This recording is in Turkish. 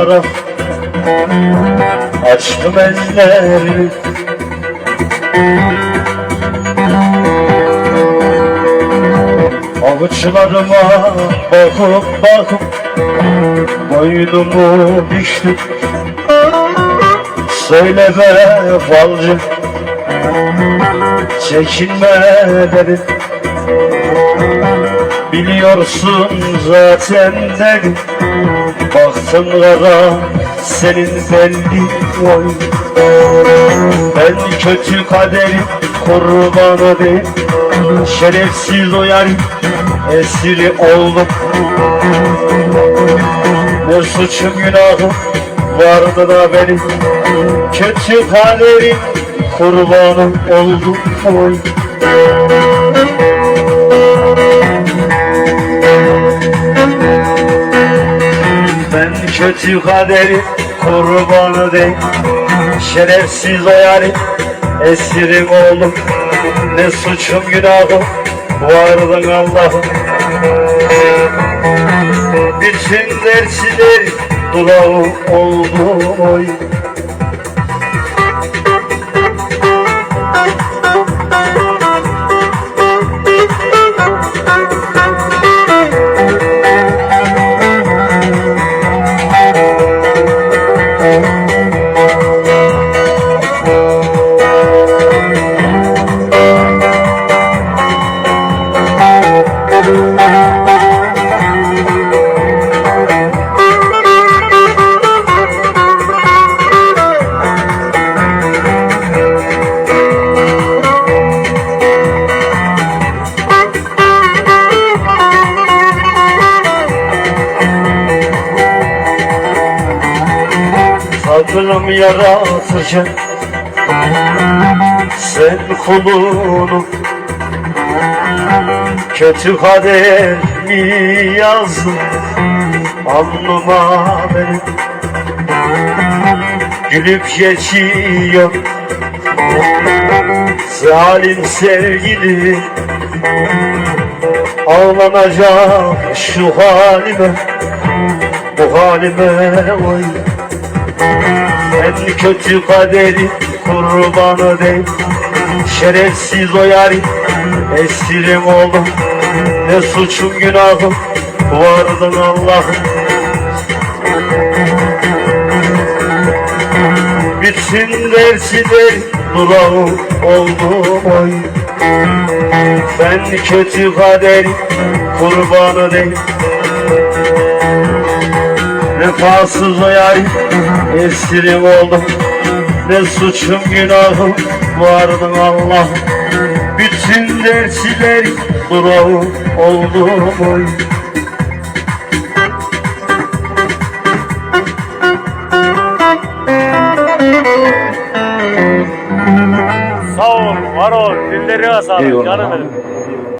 olarak Açtım ellerimi Avuçlarıma bakıp bakıp Boynumu büktüm Söyle be falcı Çekinme dedim. Biliyorsun zaten dedim Baktın kara senin belli oy Ben kötü kaderim kurbanı değil. Şerefsiz o yarim esiri oldum. Ne suçum günahım vardı da benim. Kötü kaderim kurbanım oldum. oy Ben kötü kaderim kurbanı değil Şerefsiz o yarim esirim oldum Ne suçum günahım? Vardın Allah'ım. Bütün dersler durağı oldu oy Sabrım yaratıcı Sen kulunu Kötü kader mi yazdın? Alnıma benim. Gülüp geçiyor. Zalim sevgili. Ağlanacak şu halime. Bu halime oy en kötü kaderi kurbanı değil. Şerefsiz o yarim esirim oldum Ne suçum günahım vardın Allah'ım. Bütün dersiler durağı oldum oy. Ben kötü kaderi kurbanı değil Vefasız o yarim esirim oldum Ne suçum günahım vardın Allah Bütün dersler durağı oldum oy Sağ ol, var ol, dilleri sağlık, Eyvallah. canım benim.